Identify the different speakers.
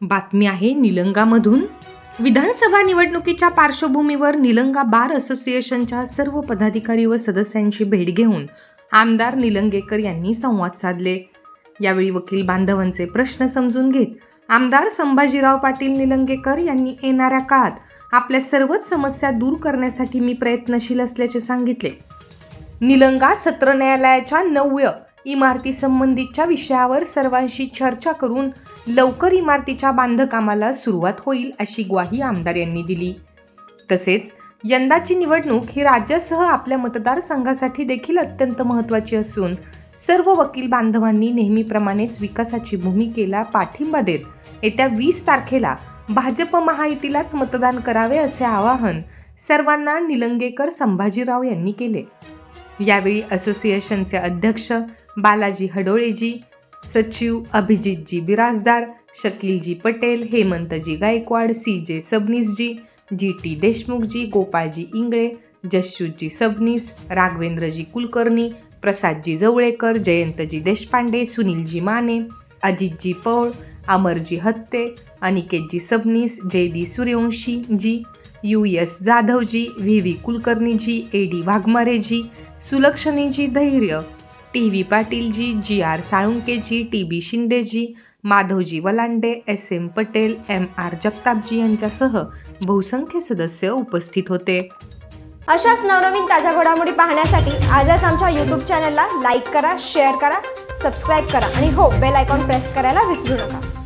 Speaker 1: बातमी आहे निलंगामधून. विधानसभा निवडणुकीच्या पार्श्वभूमीवर निलंगा बार असोसिएशनच्या सर्व पदाधिकारी व सदस्यांची भेट घेऊन आमदार निलंगेकर यांनी संवाद साधले. यावेळी वकील बांधवांचे प्रश्न समजून घेत आमदार संभाजीराव पाटील निलंगेकर यांनी येणाऱ्या काळात आपल्या सर्वच समस्या दूर करण्यासाठी मी प्रयत्नशील असल्याचे सांगितले. निलंगा सत्र न्यायालयाच्या नव्य इमारती संबंधीच्या विषयावर सर्वांशी चर्चा करून लवकर इमारतीच्या बांधकामाला सुरुवात होईल अशी ग्वाही आमदार यांनी दिली. तसेच यंदाची निवडणूक ही राज्यासह आपल्या मतदारसंघासाठी देखील अत्यंत महत्त्वाची असून सर्व वकील बांधवांनी नेहमीप्रमाणेच विकासाची भूमिकेला पाठिंबा देत येत्या वीस तारखेला भाजप महायुतीलाच मतदान करावे असे आवाहन सर्वांना निलंगेकर संभाजीराव यांनी केले. यावेळी असोसिएशनचे अध्यक्ष बालाजी हडोळेजी सचिव Abhijitji Birajdar शकीलजी Patel Hemantji Gaikwad C J सबनीसजी G T देशमुखजी गोपाळजी Ingale जशूजी Sabnis राघवेंद्रजी Kulkarni प्रसादजी Jawalekar जयंतजी Deshpande Sunilji Mane Ajitji Paul Amarji Hatte अनिकेतजी Sabnis J B Suryawanshi G U S Jadhavji V V कुलकर्णीजी A D वाघमारेजी सुलक्षणीजी Dhairya T V Patilji G R साळुंकेजी T B Shindeji Madhavji Walande S M Patel M R जगतापजी यांच्यासह बहुसंख्य सदस्य उपस्थित होते.
Speaker 2: अशाच नवनवीन ताज्या घडामोडी पाहण्यासाठी आजच आमच्या यूट्यूब चॅनलला लाईक करा शेअर करा सबस्क्राईब करा आणि हो बेल आयकॉन प्रेस करायला विसरू नका.